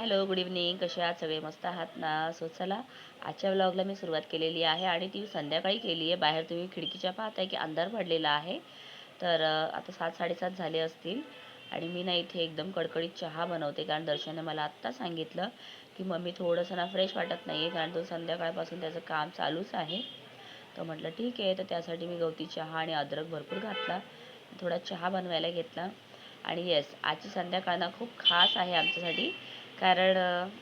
Hello good evening. कसे आहात? सगळे मस्त आहात ना? सो चला आजच्या ब्लॉगला मी सुरुवात केलेली आहे आणि ती संध्याकाळी केली आहे. बाहेर तुम्ही खिडकीच्या पाहताय की अंधार पडलेला आहे. तर आता सात साडेसात झाले असतील आणि मी ना इथे एकदम कडकडीत चहा बनवते कारण दर्शनने मला आत्ता सांगितलं की मम्मी थोडंसं ना फ्रेश वाटत नाही आहे कारण तो संध्याकाळपासून त्याचं काम चालूच आहे. तर म्हटलं ठीक आहे. तर त्यासाठी मी गवती चहा आणि अद्रक भरपूर घातला. थोडा चहा बनवायला घेतला. आणि येस आजची संध्याकाळ ना खूप खास आहे आमच्यासाठी. कारण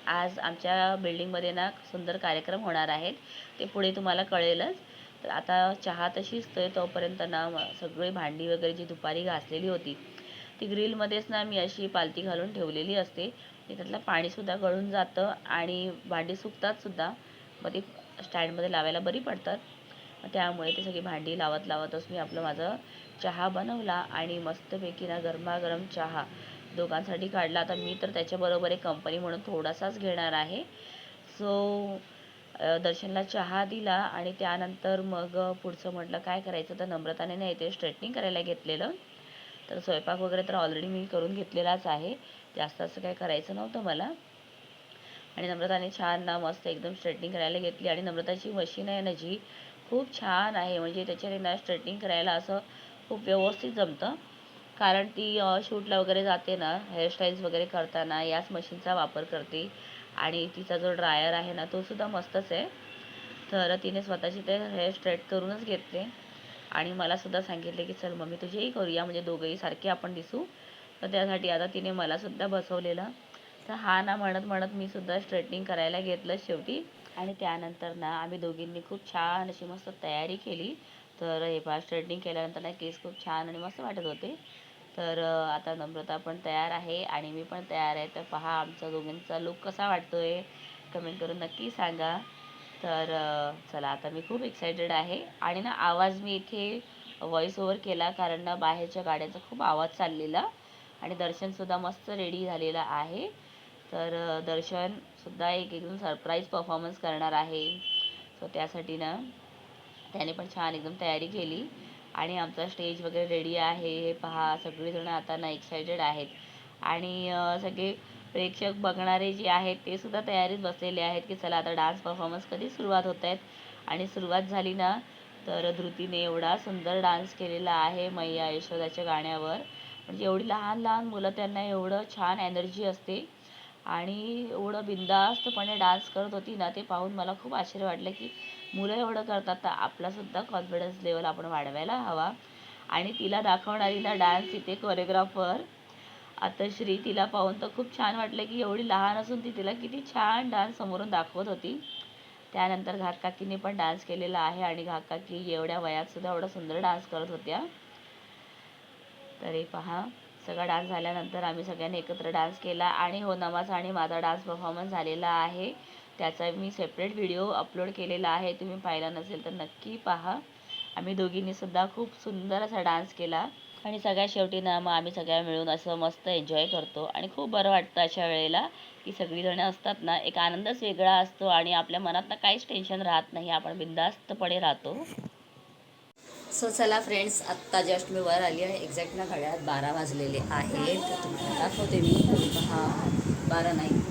आज आमच्या बिल्डिंगमध्ये ना सुंदर कार्यक्रम होणार आहेत. ते पुढे तुम्हाला कळेलच. तर आता चहा तर शिजतोय तोपर्यंत ना सगळी भांडी वगैरे जी दुपारी घासलेली होती ती ग्रिलमध्येच ना मी अशी पालती घालून ठेवलेली असते. त्यातलं पाणीसुद्धा गळून जातं आणि भांडी सुकतातसुद्धा मग ती स्टँडमध्ये लावायला बरी पडतात. मग त्यामुळे ती सगळी भांडी लावत लावतच मी आपलं माझं चहा बनवला आणि मस्तपैकी ना गरमागरम चहा दोघांसाठी काढला आता मी तर त्याच्याबरोबर एक कंपनी म्हणून थोडासाच घेणार आहे. सो दर्शनला चहा दिला आणि त्यानंतर मग पुढचं म्हटलं काय करायचं तर नम्रताने नाही ते स्ट्रेटनिंग करायला घेतलेलं. तर स्वयंपाक वगैरे तर ऑलरेडी मी करून घेतलेलाच आहे. जास्त असं काही करायचं नव्हतं मला. आणि नम्रताने छान ना मस्त एकदम स्ट्रेटनिंग करायला घेतली. आणि नम्रताची मशीन आहे ना जी खूप छान आहे. म्हणजे त्याच्याने ना स्ट्रेटनिंग करायला असं खूप व्यवस्थित जमतं. कारण ती शूटला वगैरे जाते ना हेअरस्टाईल्स वगैरे करताना याच मशीनचा वापर करते. आणि तिचा जो ड्रायर आहे ना तो सुद्धा मस्तच आहे. तर तिने स्वतःची ते हेअर स्ट्रेट करूनच घेतले. आणि मला सुद्धा सांगितले की चल मम्मी तुझेही करूया म्हणजे दोघंही सारखे आपण दिसू. तर त्यासाठी आता तिने मला सुद्धा बसवलेलं. तर हा ना म्हणत म्हणत मी सुद्धा स्ट्रेटनिंग करायला घेतलं शेवटी. आणि त्यानंतर ना आम्ही दोघींनी खूप छान अशी मस्त तयारी केली. तर हे पहा स्ट्रेटनिंग केल्यानंतर ना केस खूप छान आणि मस्त वाटत होते. तर आता नम्रता पण तयार आहे आणि मी पण तयार आहे. तर पहा आमचा दोघींचा लुक कसा वाटतोय? कमेंट करून नक्की सांगा. तर चला आता मी खूप एक्सायटेड आहे. आणि ना आवाज मी इथे व्हॉइस ओव्हर केला कारण ना बाहेरच्या गाड्यांचा खूप आवाज चाललेला आणि दर्शनसुद्धा मस्त रेडी झालेला आहे. तर दर्शनसुद्धा एक एकदम सरप्राईज परफॉर्मन्स करणार आहे. सो त्यासाठी ना त्याने पण छान एकदम तयारी केली. आणि आमचा स्टेज वगैरे रेडी आहे हे पहा सगळेजण आता ना एक्सायटेड आहेत. आणि सगळे प्रेक्षक बघणारे जे आहेत ते सुद्धा तयारीत बसलेले आहेत की चला आता डान्स परफॉर्मन्स कधी सुरुवात होत आहेत. आणि सुरुवात झाली ना तर धृतीने एवढा सुंदर डान्स केलेला आहे मैया यशोदाच्या गाण्यावर. म्हणजे एवढी लहान लहान मुलं त्यांना एवढं छान एनर्जी असते. आणि एवढं बिंदास्तपणे डान्स करत होती ना ते पाहून मला खूप आश्चर्य वाटलं की मुलं एवढं करतात तर आपलासुद्धा कॉन्फिडन्स लेवल आपण वाढवायला हवा. आणि तिला दाखवणारीला डान्स तिथे कोरिओग्राफर आता श्री तिला पाहून तर खूप छान वाटलं की एवढी लहान असून ती तिला किती छान डान्स समोरून दाखवत होती. त्यानंतर घातकाकीने पण डान्स केलेला आहे आणि घातकाकी एवढ्या वयात सुद्धा एवढा सुंदर डान्स करत होत्या. तरी पहा सगळा डान्स झाल्यानंतर आम्ही सगळ्यांनी एकत्र डान्स केला. आणि हो नमाज आणि माझा डान्स परफॉर्मन्स झालेला आहे. त्याचा मी सेपरेट व्हिडिओ अपलोड केलेला आहे. तुम्ही पाहिला नसेल तर नक्की पहा. आम्ही दोघींनीसुद्धा खूप सुंदर असा डान्स केला. आणि सगळ्यात शेवटी ना मग आम्ही सगळ्या मिळून असं मस्त एन्जॉय करतो. आणि खूप बरं वाटतं अशा वेळेला की सगळीजणं असतात ना एक आनंदच वेगळा असतो आणि आपल्या मनात ना काहीच टेन्शन राहत नाही. आपण बिंदास्तपणे राहतो. सो चला फ्रेंड्स आत्ता जस्ट मी वर आली आहे. एक्झॅक्ट ना घड्याळात बारा वाजलेले आहेत. तुम्हाला दाखवते मी. हां बारा नाही.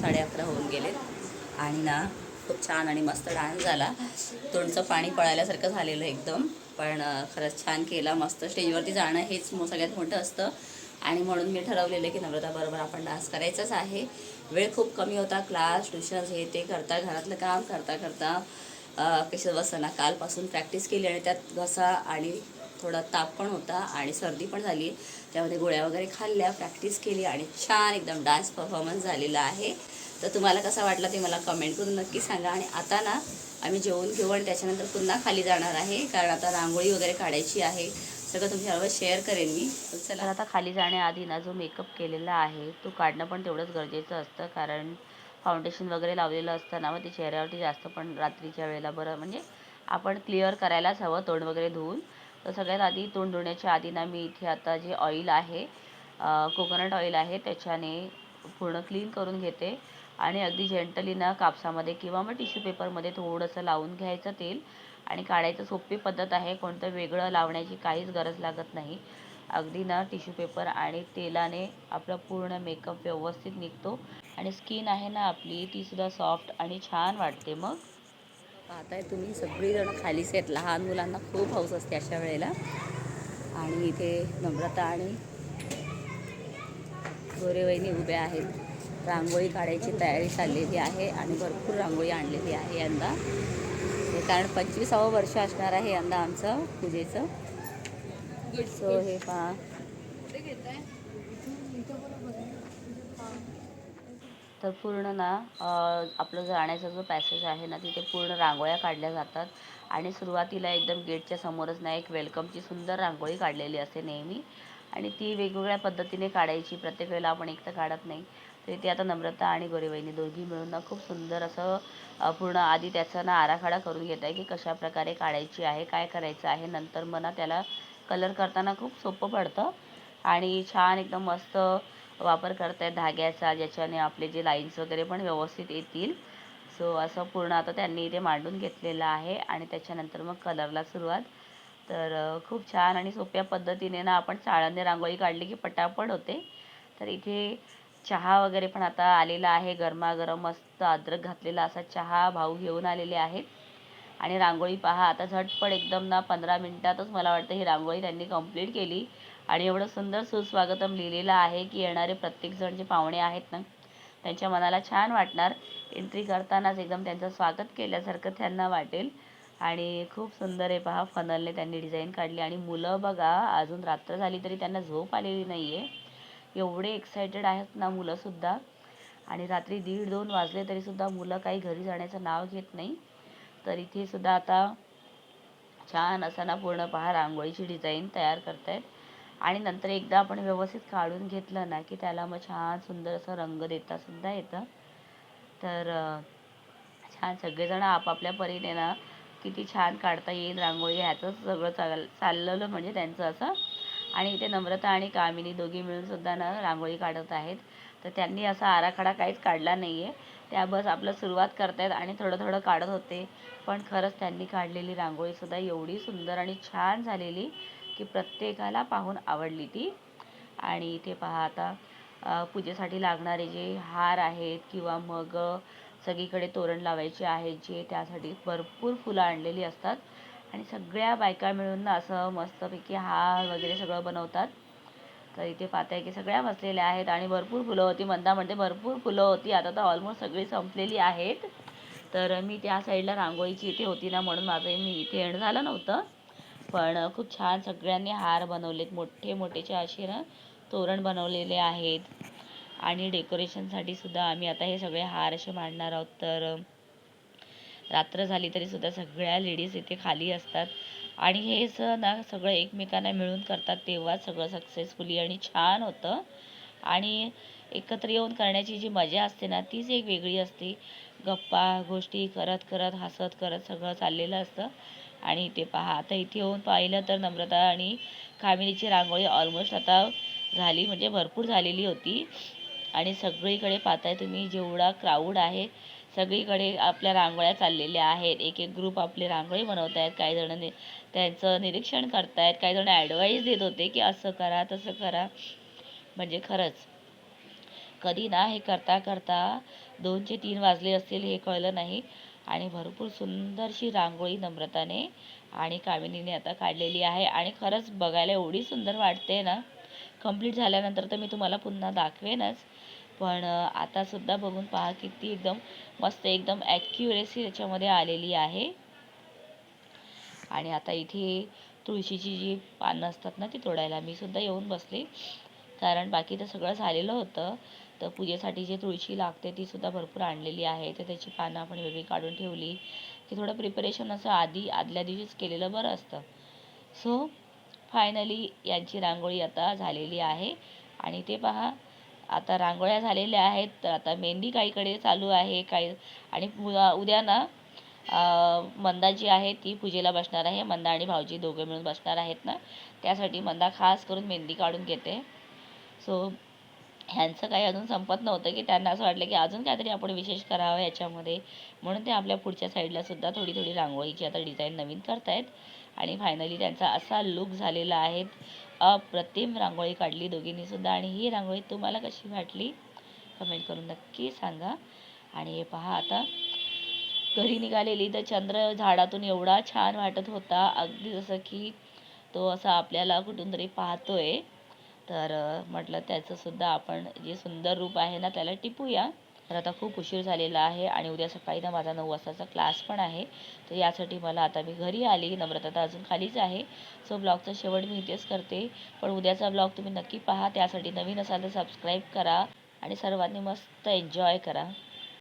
साडे अकरा होऊन गेले. आणि ना खूप छान आणि मस्त डान्स झाला. तोंडचं पाणी पळाल्यासारखं झालेलं एकदम. पण खरंच छान केला. मस्त स्टेजवरती जाणं हेच सगळ्यात मोठं असतं. आणि म्हणून मी ठरवलेलं की नम्रताबरोबर आपण डान्स करायचाच आहे. वेळ खूप कमी होता. क्लास ट्युशन्स हे ते करता घरातलं काम करता करता कसं बसना कालपासून प्रॅक्टिस केली आणि त्यात घसा आणि थोडा ताप पण होता आणि सर्दी पण झाली. त्यामध्ये गोळ्या वगैरे खाल्ल्या प्रॅक्टिस केली आणि छान एकदम डान्स परफॉर्मन्स झालेला आहे. तर तुम्हाला कसा वाटला ते मला कमेंट करून नक्की सांगा. आणि आता ना आम्ही जेवण घेऊ आणि त्याच्यानंतर पुन्हा खाली जाणार आहे. कारण आता रांगोळी वगैरे काढायची आहे. सगळं तुमच्याबरोबर शेअर करेन मी. चला. आता खाली जाण्याआधी ना जो मेकअप केलेला आहे तो काढणं पण तेवढंच गरजेचं असतं. कारण फाउंडेशन वगैरे लावलेलं असतं ना मग ते चेहऱ्यावरती जास्त पण रात्रीच्या वेळेला बरं म्हणजे आपण क्लिअर करायलाच हवं तोंड वगैरे धुवून. तर सगळ्यात आधी तोंड धुण्याच्या आधी ना मी इथे आता जे ऑइल आहे कोकोनट ऑइल आहे त्याच्याने पूर्ण क्लीन करून घेते. आणि अगदी जेंटली ना कापसामध्ये किंवा मग टिश्यू पेपरमध्ये थोडंसं लावून घ्यायचं तेल. आणि काढायचं सोपी पद्धत आहे कोणतं वेगळं लावण्याची काहीच गरज लागत नाही. अगदी ना टिश्यू पेपर आणि तेलाने आपला पूर्ण मेकअप व्यवस्थित निघतो. आणि स्किन आहे ना आपली तीसुद्धा सॉफ्ट आणि छान वाटते मग. पाहताय तुम्ही सगळीजणं खालीच आहेत लहान मुलांना खूप हौस असते अशा वेळेला. आणि इथे नम्रता आणि गोरेवहिनी उभ्या आहेत. रांगोळी काढायची तयारी चाललेली आहे आणि भरपूर रांगोळी आणलेली आहे यंदा. हे कारण पंचवीसावं वर्ष असणार आहे यंदा आमचं पूजेचं. सो हे पहा. तर पूर्ण ना आपलं जाण्याचा जो पॅसेज आहे ना तिथे पूर्ण रांगोळ्या काढल्या जातात. आणि सुरुवातीला एकदम गेटच्या समोरच ना एक वेलकमची सुंदर रांगोळी काढलेली असते नेहमी. आणि ती वेगवेगळ्या पद्धतीने काढायची प्रत्येक वेळेला आपण एकतर काढत नाही. तर ते आता नम्रता आणि गोरेवहिनी दोघी मिळून ना खूप सुंदर असं पूर्ण आधी त्याचा ना आराखडा करून घेत आहे की कशा प्रकारे काढायची आहे काय करायचं आहे. नंतर मग त्याला कलर करताना खूप सोपं पडतं. आणि छान एकदम मस्त वापर करतायत धाग्याचा ज्याच्याने आपले जे लाईन्स वगैरे पण व्यवस्थित येतील. सो असं पूर्ण आता त्यांनी इथे मांडून घेतलेलं आहे आणि त्याच्यानंतर मग कलरला सुरुवात. तर खूप छान आणि सोप्या पद्धतीने ना आपण चाळांनी रांगोळी काढली की पटापट होते. तर इथे चहा वगैरे पण आता आलेला आहे. गरमागरम मस्त अद्रक घातलेला असा चहा भाऊ घेऊन आलेले आहेत. आणि रांगोळी पहा आता झटपट एकदम ना पंधरा मिनटातच मला वाटतं ही रांगोळी त्यांनी कंप्लीट केली. आणि एवढं सुंदर सुस्वागतम लिहिलेलं आहे की येणारे प्रत्येकजण जे पाहुणे आहेत ना त्यांच्या मनाला छान वाटणार. एंट्री करतानाच एकदम त्यांचं स्वागत केल्यासारखं त्यांना वाटेल. आणि खूप सुंदर आहे पहा फनलने त्यांनी डिझाईन काढली. आणि मुलं बघा अजून रात्र झाली तरी त्यांना झोप आलेली नाही आहे एवढे एक्सायटेड आहेत ना मुलंसुद्धा. आणि रात्री दीड दोन वाजले तरीसुद्धा मुलं काही घरी जाण्याचं नाव घेत नाही. तर इथे सुद्धा आता छान असा ना पूर्ण पहा रांगोळीची डिझाईन तयार करतायत. आणि नंतर एकदा आपण व्यवस्थित काढून घेतलं ना की त्याला मग छान सुंदर असं रंग देता सुद्धा येतं. तर छान सगळेजण आपापल्या परीने ना किती छान काढता येईल रांगोळी ह्याचंच सगळं चाल चाललेलं म्हणजे त्यांचं असं. आणि इथे नम्रता आणि कामिनी दोघी मिळून सुद्धा ना रांगोळी काढत आहेत. तर त्यांनी असा आराखडा काहीच काढला नाही आहे त्या बस आपलं सुरुवात करतायत आणि थोडं थोडं काढत होते. पण खरंच त्यांनी काढलेली रांगोळीसुद्धा एवढी सुंदर आणि छान झालेली. की प्रत्येकाला पाहून आवडली ती. आणि इथे पहा आता पूजेसाठी लागणारे जे हार आहेत किंवा मग सगळीकडे तोरण लावायचे आहेत जे त्यासाठी भरपूर फुलं आणलेली असतात. आणि सगळ्या बायका मिळून ना असं मस्तपैकी हार वगैरे सगळं बनवतात. तर इथे पाहताय की सगळ्या बसलेल्या आहेत आणि भरपूर फुलं होती. मंदा म्हणते भरपूर फुलं होती. आता तर ऑलमोस्ट सगळी संपलेली आहेत. तर मी त्या साईडला रांगोळीची इथे होती ना म्हणून माझं मी इथे येणं झालं नव्हतं. पण खूप छान सगळ्यांनी हार बनवलेत. मोठे मोठेचे असे ना तोरण बनवलेले आहेत. आणि डेकोरेशनसाठी सुद्धा आम्ही आता हे सगळे हार असे मांडणार आहोत. तर रात्र झाली तरी सुद्धा सगळ्या लेडीज इथे खाली असतात. आणि हे सण ना सगळं एकमेकांना मिळून करतात तेव्हा सगळं सक्सेसफुली आणि छान होतं. आणि एकत्र येऊन करण्याची जी मजा असते ना तीच एक वेगळी असते. गप्पा गोष्टी करत करत हसत करत सगळं चाललेलं असतं. आणि इथे पहा आता इथे येऊन पाहिलं तर नम्रता आणि कामिनीची रांगोळी ऑलमोस्ट आता झाली म्हणजे भरपूर झालेली होती. आणि सगळीकडे पाहताय तुम्ही जेवढा क्राऊड आहे सगळीकडे आपल्या रांगोळ्या चाललेल्या आहेत. एक एक ग्रुप आपली रांगोळी बनवत आहेत काही जण नि त्यांचं निरीक्षण करतायत काही जण ॲडवाईस देत होते की असं करा तसं करा. म्हणजे खरंच कधी ना हे करता करता दोनचे तीन वाजले असतील हे कळलं नाही. आणि भरपूर सुंदरशी रांगोळी नम्रताने आणि कामिनीने आता काढलेली आहे. आणि खरंच बघायला एवढी सुंदर वाटते ना. कंप्लीट झाल्यानंतर तर मी तुम्हाला पुन्हा दाखवेनच. पण आतासुद्धा बघून पहा किती एकदम मस्त एकदम ॲक्युरेसी त्याच्यामध्ये आलेली आहे. आणि आता इथे तुळशीची जी पानं असतात ना ती तोडायला मी सुद्धा येऊन बसले. कारण बाकी तर सगळं झालेलं होतं. तर पूजेसाठी जी तुळशी लागते ती सुद्धा भरपूर आणलेली आहे. तर त्याची पानं आपण वेगळी काढून ठेवली. की थोडं प्रिपरेशन असं आधी आदल्या दिवशीच केलेलं बरं असतं. सो फायनली यांची रांगोळी आता झालेली आहे. आणि ते पहा आता रांगोळ्या झालेल्या आहेत. तर आता मेहंदी काहीकडे चालू आहे. काही आणि उद्या ना मंदा जी आहे ती पूजेला बसणार आहे. मंदा आणि भाऊजी दोघे मिळून बसणार आहेत ना. त्यासाठी मंदा खास करून मेहंदी काढून घेते. सो ह्यांचं काही अजून संपत नव्हतं की त्यांना असं वाटलं की अजून काहीतरी आपण विशेष करावं याच्यामध्ये. म्हणून ते आपल्या पुढच्या साईडला सुद्धा थोडी थोडी रांगोळीची आता डिझाईन नवीन करतायत. आणि फायनली त्यांचा असा लुक झालेला आहे. अप्रतिम रांगोळी काढली दोघींनी सुद्धा. आणि ही रांगोळी तुम्हाला कशी वाटली? कमेंट करून नक्की सांगा. आणि हे पहा आता. घरी निघालेली तर चंद्र झाडातून एवढा छान वाटत होता. अगदी जसं की तो असा आपल्याला कुठून तरी पाहतोय. तर म्हटलं त्याचंसुद्धा आपण जे सुंदर रूप आहे ना त्याला टिपूया. तर आता खूप उशीर झालेला आहे आणि उद्या सकाळी ना माझा नऊ वाजताचा क्लास पण आहे. तर यासाठी मला आता मी घरी आली. नम्रता तर अजून खालीच आहे. सो ब्लॉगचा शेवट मी इथेच करते. पण उद्याचा ब्लॉग तुम्ही नक्की पहा. त्यासाठी नवीन असाल तर सबस्क्राईब करा आणि सर्वांनी मस्त एन्जॉय करा.